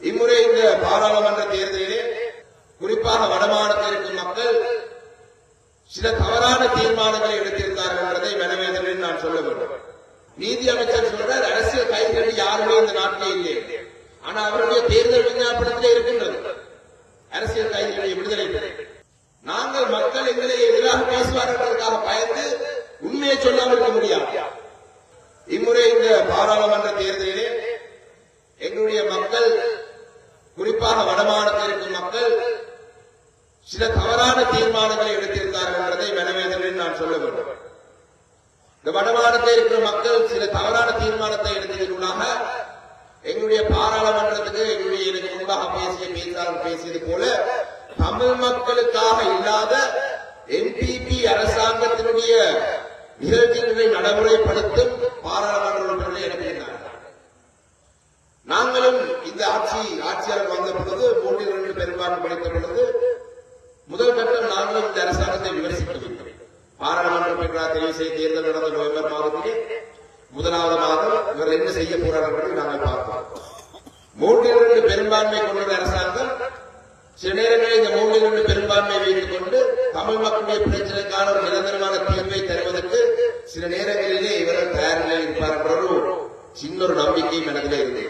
இம்முறை இந்த பாராளுமன்ற தேர்தலிலே குறிப்பாக வடமாநிலத்தில் இருக்கும் மக்கள் சில தவறான தீர்மானங்களை எடுத்திருந்தார்கள் என்பதை மனவேதனில் நான் சொல்ல வேண்டும். நீதி அமைச்சர் சொல்றார் அரசியல் கைதிகள் யாருமே இந்த நாட்டிலே இல்லை. ஆனா அவருடைய தேர்தல் விஞ்ஞாபனத்திலே இருக்கின்றது. அரசியல் கைதிகளை விடுதலை நாங்கள் மக்கள் எங்களை எதிராக பேசுவார்கள் என்பதற்காக பயந்து உண்மையை சொல்லாமல் இருக்க முடியாது. இம்முறை இந்த பாராளுமன்ற தேர்தலிலே எங்களுடைய மக்கள் குறிப்பாக வடமாநிலத்தில் இருக்கும் மக்கள் சில தவறான தீர்மானங்களை எடுத்திருந்தார்கள் என்பதை மனவேதனில் நான் சொல்ல வேண்டும். இந்த வடமாநிலத்தில் இருக்கிற மக்கள் சில தவறான தீர்மானத்தை எடுத்ததற்குள்ளாக எங்களுடைய பாராளுமன்றத்துக்கு எங்களுடைய எனக்கு முன்பாக பேசிய பேச்சாளர் பேசியது போல தமிழ் மக்களுக்காக இல்லாத என்பிபி அரசாங்கத்தினுடைய நிகழ்ச்சிகளை நடைமுறைப்படுத்தும் பாராளுமன்ற உறுப்பினர்களை அனுப்பியிருந்தார்கள் நாங்களும் இந்த ஆட்சி ஆட்சியாளர் வந்த பொழுது மூன்றில் இரண்டு பெரும்பான்மை படித்த பொழுது முதல் கட்டம் நாங்களும் இந்த அரசாங்கத்தை விமர்சிக்கவில்லை பாராளுமன்ற பெற்றார் தெரிவு செய்ய தேர்தல் நடந்த நவம்பர் மாதத்திலே. முதலாவது மாதம் இவர்கள் என்ன செய்ய போறார்கள் என்று நாங்கள் பார்த்தோம். மூன்றிலிருந்து பெரும்பான்மை கொண்டுள்ள அரசாங்கம் சில நேரங்களில் இந்த மூன்றிலிருந்து பெரும்பான்மை வைத்துக் கொண்டு தமிழ் மக்களுடைய பிரச்சனைக்கான ஒரு நிரந்தரமான தீர்வை தருவதற்கு சில நேரங்களிலே இவர்கள் தயார் நிலையில் இருப்பார் என்ற ஒரு சின்ன ஒரு நம்பிக்கையும் மனதிலே இருந்தது.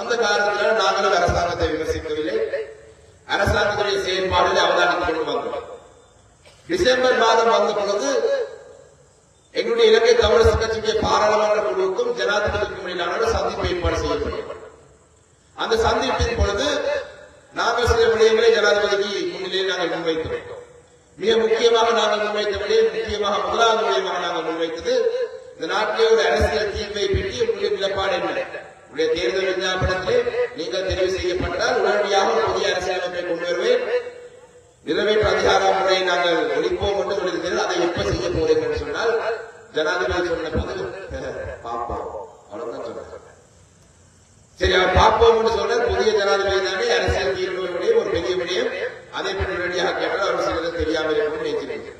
அந்த காரணத்தினால் நாங்களும் அரசாங்கத்தை விமர்சிக்கவில்லை. அரசாங்கத்துடைய செயல்பாடுகளை அவதானித்துக் கொண்டு வந்தோம். டிசம்பர் மாதம் வந்த பொழுது எங்களுடைய இலங்கை தமிழரசு கட்சிக்கு பாராளுமன்ற குழுவுக்கும் ஜனாதிபதிக்கும் இடையிலான சந்திப்பு ஏற்பாடு செய்யப்பட்டது. அந்த சந்திப்பின் பொழுது நாங்கள் சில விடயங்களை ஜனாதிபதிக்கு முன்னிலையில் நாங்கள் முன்வைத்தோம் மிக முக்கியமாக நாங்கள் முன்வைத்த விடயம் முக்கியமாக முதலாவது விடயமாக நாங்கள் முன்வைத்தது இந்த நாட்டிலே ஒரு அரசியல் தீர்வை பெற்றி உங்களுடைய நிலப்பாடு என்ன? உடைய தேர்தல் விஞ்ஞாபனத்திலே நீங்கள் தெரிவு செய்யப்பட்டால் உடனடியாக புதிய அரசியலமைப்பை கொண்டு வருவேன். நிறைவேற்று அதிகார முறையை நாங்கள் ஒழிப்போம் என்று சொல்லியிருக்கிறீர்கள் அதை எப்ப செய்ய போறீங்க என்று சொன்னால் ஜனாதிபதி சொன்ன போது பார்ப்போம். அவ்வளவுதான் சொன்னார் சரி அவர் பார்ப்போம் என்று சொன்னால் புதிய ஜனாதிபதி தானே அரசியல் தீர்வுடைய ஒரு பெரிய விடயம். அதை பற்றி உடனடியாக கேட்டால் அவர் சிலருக்கு தெரியாமல் இருக்கும் நினைச்சிருக்கிறோம்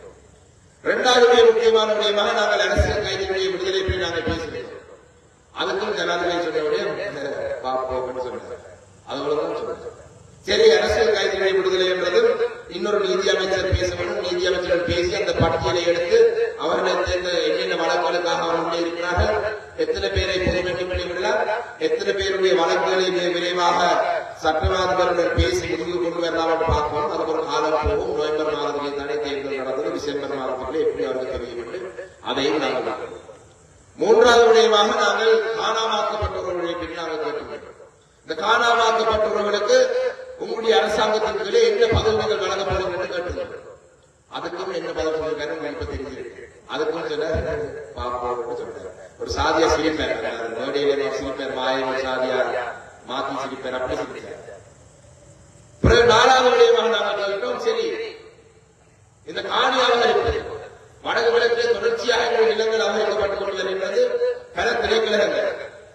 இரண்டாவது முக்கியமான விடயமாக நாங்கள் அரசியல் கைதிகளுடைய விடுதலை பற்றி நாங்கள் பேசுகிறோம் அதுக்கும் ஜனாதிபதி சொன்ன பார்ப்போம்னு சொன்னார். அவ்வளவுதான் சொன்னார். சரி அரசியல் கைதிகளை விடுதலை என்றது இன்னொரு நீதி அமைச்சர் பேச வேண்டும் நீதி அமைச்சர்கள் பேசி அந்த பட்டியலை எடுத்து அவர்கள் சேர்ந்த என்னென்ன வழக்குகளுக்காக அவர்கள் இருக்கிறார்கள் எத்தனை பேரை பொதுமைக்கு பண்ணிவிடலாம் எத்தனை பேருடைய வழக்குகளை விரைவாக சட்டவாதிகளுடன் பேசி முடிவு கொண்டு வரலாம் என்று பார்ப்போம். அதுக்கு ஒரு காலம் போகும். நவம்பர் மாதத்திலே தானே தேர்தல் நடந்தது. டிசம்பர் மாதத்திலே எப்படி அவருக்கு தெரியும் அதையும் நாங்கள் பார்க்கிறோம். மூன்றாவது விடயமாக நாங்கள் காணாமாக்கப்பட்டவர்களுடைய பற்றி நாங்கள் கேட்டுக்கொண்டோம் இந்த காணாமாக்கப்பட்டவர்களுக்கு உங்களுடைய அரசாங்கத்தின் கீழே என்ன பதவிகள் வழங்கப்படும் என்று கேட்டுக்கொண்டோம் அதுக்கும் என்ன பதவி சொல்லிருக்காரு இப்ப தெரிஞ்சிருக்கு. அதுக்கும் சில பாப்போம் என்று சொன்னார் ஒரு சாதியா சிரிப்பார். மேடையில சிரிப்பார். மாயம் சாதியா மாத்தி சிரிப்பார். அப்படி சிரிப்பார் பிறகு நாலாவது விடயமாக நாங்கள் கேட்டோம் சரி இந்த காணி அவகரிப்பு வடக்கு விளக்கிலே தொடர்ச்சி எங்கள் நிலங்கள் அவகரிக்கப்பட்டுக் கொண்டு வருகின்றது பல திரைக்கழகங்கள்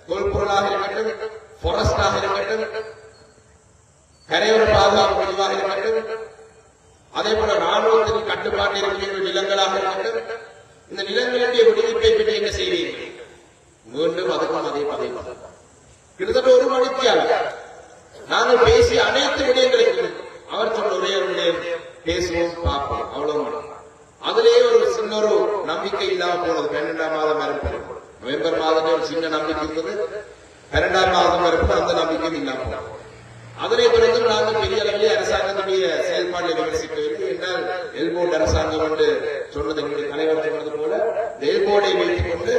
தொல்பொருளாக இருக்கட்டும் ஃபாரஸ்டாக இருக்கட்டும் கரையோர பாதுகாப்பு குழுவாக இருக்கட்டும் அதே போல ராணுவத்தின் கட்டுப்பாட்டில் இருக்கின்ற நிலங்களாக இருக்கட்டும் இந்த நிலங்களுடைய விடுவிப்பை பற்றி என்ன செய்வீர்கள் மீண்டும் அதுக்கும் அதே பதவி கிட்டத்தட்ட ஒரு மணித்தியாளர் நாங்கள் பேசி அனைத்து விடயங்களையும் அவர் சொன்ன ஒரே ஒரு விடயம் பேசுவோம் பார்ப்போம் அவ்வளவு அதிலேயே ஒரு சின்ன ஒரு நம்பிக்கை இல்லாம போனது. பன்னெண்டாம் மாதம் இருப்பது நவம்பர் மாதமே ஒரு சின்ன நம்பிக்கை இருந்தது. பன்னெண்டாம் மாதம் இருப்பது அந்த நம்பிக்கையும் இல்லாம போனோம் அதனை தொடர்ந்து நாங்கள் பெரிய அளவிலே அரசாங்கத்துடைய செயல்பாட்டை விமர்சிக்க வேண்டும் என்றால் எல்போர்ட் அரசாங்கம் என்று சொன்னது எங்களுடைய தலைவர் சொன்னது போல எல்போர்டை வைத்துக் கொண்டு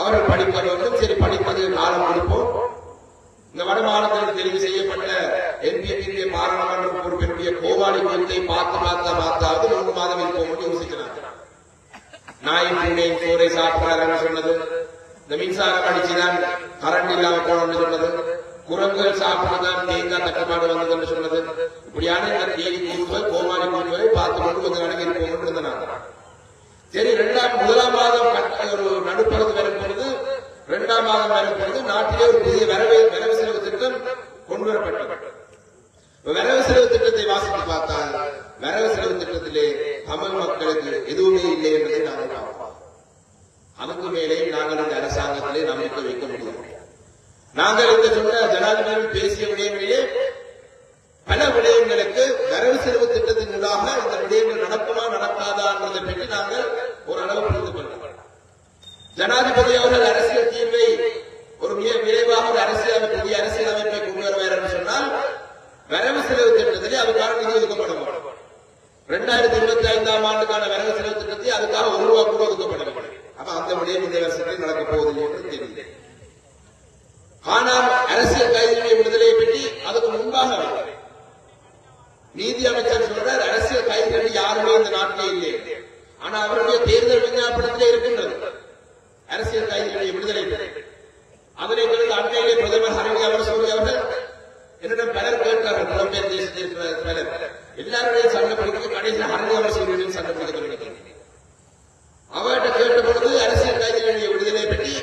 அவர்கள் படிப்பது வந்து சரி படிப்பது காலம் கொடுப்போம். இந்த வடமாநிலத்தில் தெரிவு செய்யப்பட்ட என்பிபியுடைய பாராளுமன்ற உறுப்பினருடைய கோவாளி குழுத்தை பார்த்து பார்த்தா பார்த்தாவது மூன்று மாதம் இருப்போம் யோசிக்கிறாங்க நாய் பூனை சோரை சாப்பிடுறாரு சொன்னது இந்த மின்சாரம் அடிச்சுதான் கரண்ட் இல்லாம போனோம்னு சொன்னது குரங்குகள் சாப்பிட்டுதான் தேங்காய் தட்டுப்பாடு வந்தது என்று சொன்னது இப்படியான இந்த தேதி கூறுவை கோமாளி கூறுவை பார்த்து கொண்டு கொஞ்சம் வணங்கி இருப்போம் இருந்தாங்க சரி இரண்டாம் முதலாம் மாதம் ஒரு நடுப்பகுதி வரும் இரண்டாம் மாதம் வரும்பொழுது நாட்டிலே ஒரு புதிய வரவு செலவு திட்டம் கொண்டு வரப்பட்டது வரவு செலவு திட்டத்தை வாசித்து பார்த்தால் வரவு செலவு திட்டத்திலே தமிழ் மக்களுக்கு எதுவுமே இல்லை என்பதை நாங்கள் காணலாம் அதுக்கு மேலே நாங்கள் இந்த அரசாங்கத்திலே நம்பிக்கை வைக்க முடியும் நாங்கள் இந்த சொன்ன ஜனாதிபதி பேசிய விடயங்களிலே பல விடயங்களுக்கு வரவு செலவு திட்டத்தின் ஊடாக இந்த விடயங்கள் நடக்குமா நடக்காதா என்பதை பற்றி நாங்கள் ஓரளவு புரிந்து கொள்ளலாம் ஜனாதிபதி அவர்கள் அரசு ஒரு அரசியலமைப்பு புதிய அரசியலமைப்பை கொண்டு வருவார் என்று சொன்னால் வரவு செலவு திட்டத்திலே அதுக்கான நிதி ஒதுக்கப்படும் இரண்டாயிரத்தி இருபத்தி ஐந்தாம் ஆண்டுக்கான வரவு செலவு திட்டத்தை அதுக்காக ஒரு ரூபா கூட ஒதுக்கப்படும் அப்ப அந்த விடயம் இந்த வருஷத்தில் நடக்க போவதில்லை என்று தெரியுது. ஆனால் அரசியல் கைதிகளுடைய விடுதலையை பற்றி அதுக்கு முன்பாக நீதி அமைச்சர் சொல்றார் அரசியல் கைதிகள் யாருமே இந்த நாட்டிலே இல்லை. ஆனா அவருடைய தேர்தல் விஞ்ஞாபனத்திலே இருக்கின்றது. அரசியல் கைதிகளுடைய விடுதலை அதனை பிறகு அண்மையிலே பிரதமர் ஹரணி அவர் அவர்கள் என்னிடம் பலர் கேட்டார்கள். புலம்பெயர் தேசத்தில் பலர். எல்லாருடைய சண்டை பிடிக்க கடைசியில் ஹரணி அவர் சொல்வதில் சண்டை பிடிக்க தொடங்கினார் அவர்கிட்ட கேட்ட பொழுது அரசியல் கைதிகளுடைய விடுதலை பற்றி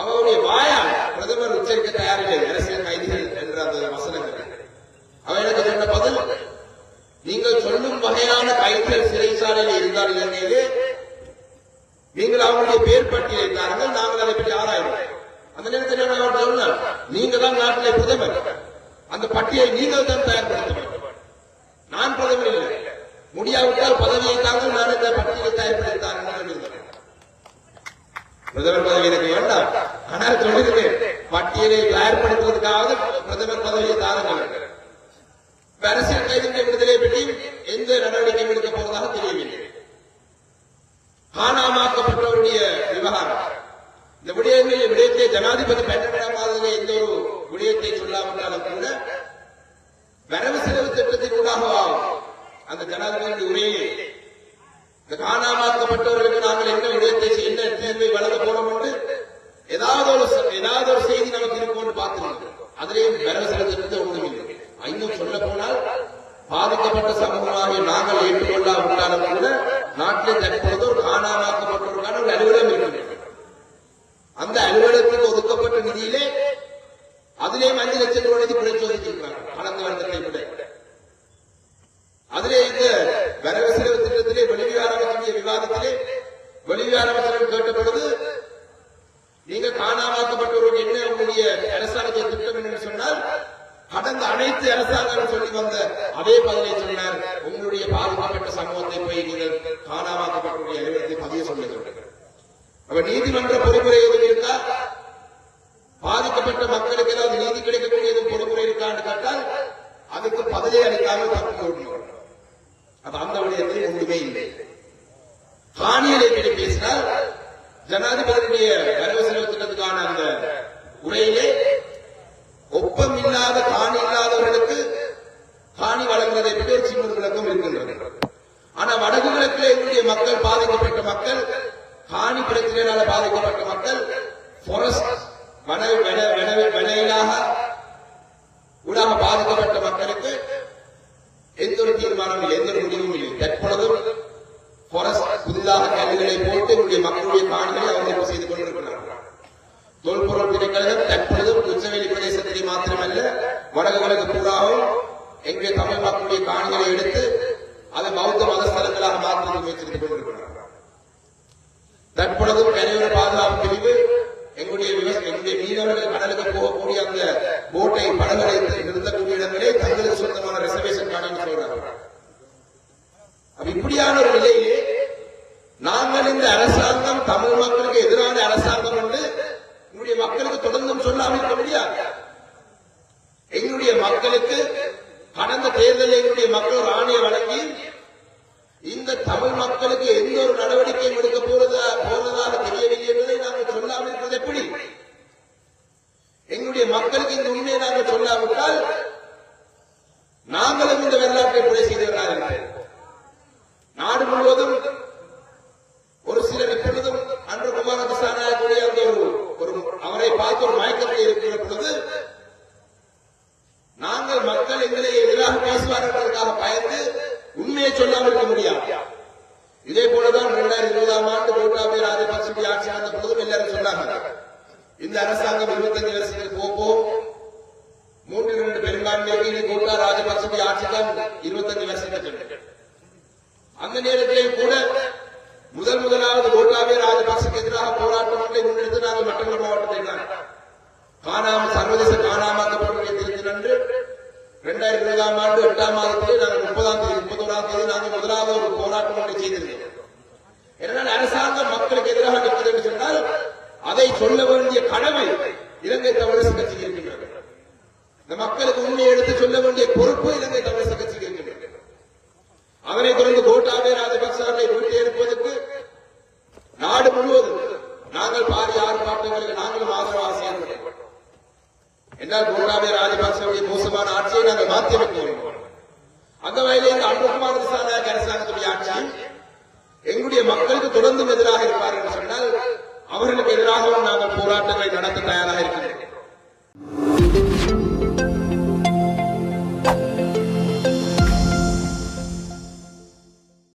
அவருடைய வாயால் பிரதமர் உச்சரிக்க தயாரில்லை. அரசியல் கைதிகள் என்ற அந்த வசனங்கள். அவர் எனக்கு சொன்ன பதில் நீங்கள் சொல்லும் வகையான கைதிகள் சிறைச்சாலையில் இருந்தால் இலங்கையிலே நீங்கள் அவங்களுடைய பேர் பட்டியலை தாருங்கள் நாங்கள் அதை பற்றி ஆராய்வோம். அந்த நேரத்தில் நான் அவர் நீங்க தான் நாட்டிலே பிரதமர். அந்த பட்டியலை நீங்கள் தான் தயார்படுத்த வேண்டும் நான் பிரதமர் இல்லை. முடியாவிட்டால் பதவியை தாங்கள் நான் இந்த பட்டியலை தயார்படுத்தி பிரதமர் பதவி எனக்கு வேண்டாம். ஆனால் சொல்லியிருக்கேன் பட்டியலை தயார்படுத்துவதற்காக பிரதமர் பதவியை தாருங்கள் அரசியல் கைதிகளுடைய விடுதலை பற்றி எந்த நடவடிக்கையும் எடுக்க போவதாக தெரியவில்லை. காணாமாக்கப்பட்டவருடைய விவகாரம். இந்த விடயங்களில் விடயத்தை ஜனாதிபதி பெற்றவிடமாக எந்த ஒரு விடயத்தை சொல்லாமட்டாலும் கூட வரவு செலவு திட்டத்தின் ஊடாக அந்த ஜனாதிபதி உரையிலே இந்த காணாமாக்கப்பட்டவர்களுக்கு நாங்கள் என்ன விடயத்தை செய்ய- என்ன தீர்வை வழங்க போறோம் என்று ஏதாவது ஒரு ஏதாவது ஒரு செய்தி நமக்கு இருக்கும்னு பார்த்துருக்கோம் அதிலேயும் வரவு செலவு திட்டத்தை ஒன்றும் இல்லை. இன்னும் சொல்ல போனால் பாதிக்கப்பட்ட சமூகமாக நாங்கள் ஏற்றுக்கொள்ளாவிட்டாலும் கூட நாட்டிலே தற்பொழுது ஒரு காணாமாக்கப்பட்டவர்களுக்கான ஒரு அலுவலகம் அந்த அலுவலகத்துக்கு ஒதுக்கப்பட்ட நிதியிலே அதிலேயும் அஞ்சு லட்சம் ரூபாய் நிதி குறைச்சு கடந்த வருடத்தை விட. அதிலே இந்த வரவு செலவு திட்டத்திலே வெளிவிகார அமைச்சருடைய விவாதத்திலே வெளிவிகார அமைச்சர்கள் கேட்ட பொழுது நீங்க காணாமாக்கப்பட்டவர்கள் என்ன உங்களுடைய அரசாங்கத்தின் திட்டம் என்று சொன்னால் கடந்த அனைத்து அரசாங்கம் சொல்லி வந்த அதே பதிலை சொன்னார். உங்களுடைய பாதுகாக்கப்பட்ட சமூகத்தை போய் நீங்கள் காணாமாக்கப்பட்டவருடைய அலுவலகத்தை பதிய சொல்லுங்கள். அப்ப நீதிமன்ற பொறுப்புரை எதுவும் இருக்கா? பாதிக்கப்பட்ட மக்களுக்கு ஏதாவது நீதி கிடைக்கக்கூடிய எதுவும் இருக்கான்னு கேட்டால் அதுக்கு பதவி அளிக்காமல் தப்பி ஓடினோம் அப்ப அந்த விடயத்தில் ஒன்றுமே இல்லை. காணியலை பற்றி பேசினால் ஜனாதிபதியுடைய வரவு செலவு திட்டத்துக்கான அந்த உரையிலே ஒப்பம் இல்லாத காணி இல்லாதவர்களுக்கு காணி வழங்குவதை பற்றி ஒரு சின்ன விளக்கம் இருக்கின்றது. ஆனா வடக்கு கிழக்கில் எங்களுடைய மக்கள் பாதிக்கப்பட்ட மக்கள் காணி பாதிக்கப்பட்ட மக்கள் forest வன வன வன வனையிலாக ஊடாக பாதிக்கப்பட்ட மக்களுக்கு எந்த ஒரு தீர்மானம் எந்த ஒரு முடிவும் இல்லை. தற்பொழுதும் forest புதிதாக கல்விகளை போட்டு உங்களுடைய மக்களுடைய காணிகளை அவர்கள் செய்து கொண்டிருக்கிறார்கள். தொல்பொருள் திணைக்களம் தற்பொழுதும் உச்சவெளி பிரதேசத்திலே மாத்திரமல்ல வடக்கு கிழக்கு பூராவும் எங்களுடைய தமிழ் மக்களுடைய காணிகளை எடுத்து அதை பௌத்த மதஸ்தலங்களாக மாற்றுவதற்கு முயற்சித்துக் கொண்டிருக்கிறார்கள். தற்பொழுதும் கரையோர பாதுகாப்பு பிரிவு எங்களுடைய எங்களுடைய மீனவர்கள் கடலுக்கு போகக்கூடிய அந்த போட்டை படகுகளை நிறுத்தக்கூடிய இடங்களே தங்களுக்கு சொந்தமான ரிசர்வேஷன் காணன்னு சொல்றாங்க. அப்ப இப்படியான ஒரு நிலையிலே நாங்கள் இந்த அரசாங்கம் தமிழ் மக்களுக்கு எதிரான அரசாங்கம் என்று எங்களுடைய மக்களுக்கு தொடர்ந்தும் சொல்லாமல் இருக்க முடியாது. எங்களுடைய மக்களுக்கு கடந்த தேர்தலில் எங்களுடைய மக்கள் ஆணையை வழங்கி இந்த தமிழ் மக்களுக்கு எந்த ஒரு நடவடிக்கையும் எடுக்க போறதா போறதாக தெரியவில்லை என்பதை நாங்கள் சொல்லாமல் இருப்பது எப்படி? எங்களுடைய மக்களுக்கு இந்த உண்மையை நாங்கள் சொல்லாவிட்டால் நாங்களும் இந்த வரலாற்றை கொலை செய்தவர்களாக நாடு முழுவதும் ஒரு சிலர் இப்பொழுதும் அன்று குமார அந்த ஒரு ஒரு அவரை பார்த்து ஒரு மயக்கத்தில் இருக்கிற பொழுது நாங்கள் மக்கள் எங்களை எதிராக பேசுவார் என்பதற்காக இல்லாமல் இருக்க முடியாது. இதே போலதான் இரண்டாயிரத்தி இருபதாம் ஆண்டு கோட்டாபய ராஜபக்சே ஆட்சி ஆண்ட பொழுதும் எல்லாரும் சொன்னாங்க. இந்த அரசாங்கம் இருபத்தஞ்சு வருஷத்துக்கு போப்போம் மூன்றில் இரண்டு பெரும்பான்மைக்கு இனி கோட்டா ராஜபக்சபி ஆட்சி தான் இருபத்தஞ்சு வருஷத்துக்கு அந்த நேரத்திலே கூட முதல் முதலாவது கோட்டாபய ராஜபக்சக்கு எதிராக போராட்டம் ஒன்றை முன்னெடுத்து நாங்கள் மட்டக்களப்பு மாவட்டத்தை தான் காணாமல் சர்வதேச காணாமல் திருச்சி நன்று இரண்டாயிரத்தி இருபதாம் ஆண்டு எட்டாம் மாதத்திலே நாங்கள் முப்பதாம் தேதி முப்பத்தோராம் தேதி நாங்கள் முதலாவது ஒரு போராட்டம் ஒன்றை செய்திருந்தோம் எனவே அரசாங்கம் மக்களுக்கு எதிராக நிற்பது என்று சொன்னால் அதை சொல்ல வேண்டிய கடமை இலங்கை தமிழர் கட்சிக்கு இருக்கின்றது இந்த மக்களுக்கு உண்மையை எடுத்து சொல்ல வேண்டிய பொறுப்பு இலங்கை தமிழர் கட்சிக்கு இருக்கின்றது அதனைத் தொடர்ந்து கோட்டாபே ராஜபக்ச அவர்களை வீட்டை எடுப்பதற்கு நாடு முழுவதும் நாங்கள் பாரிய ஆர்ப்பாட்டங்களுக்கு நாங்களும் ஆதரவாக என்றால் கோட்டாபய ராஜபக்சவுடைய மோசமான ஆட்சியை நாங்கள் மாற்றியமைக்க வேண்டும் அந்த வகையில் இந்த அன்புகுமார் திசாநாயக அரசாங்கத்துடைய ஆட்சி எங்களுடைய மக்களுக்கு தொடர்ந்து எதிராக இருப்பார் என்று சொன்னால் அவர்களுக்கு எதிராகவும் நாங்கள் போராட்டங்களை நடத்த தயாராக இருக்கிறோம்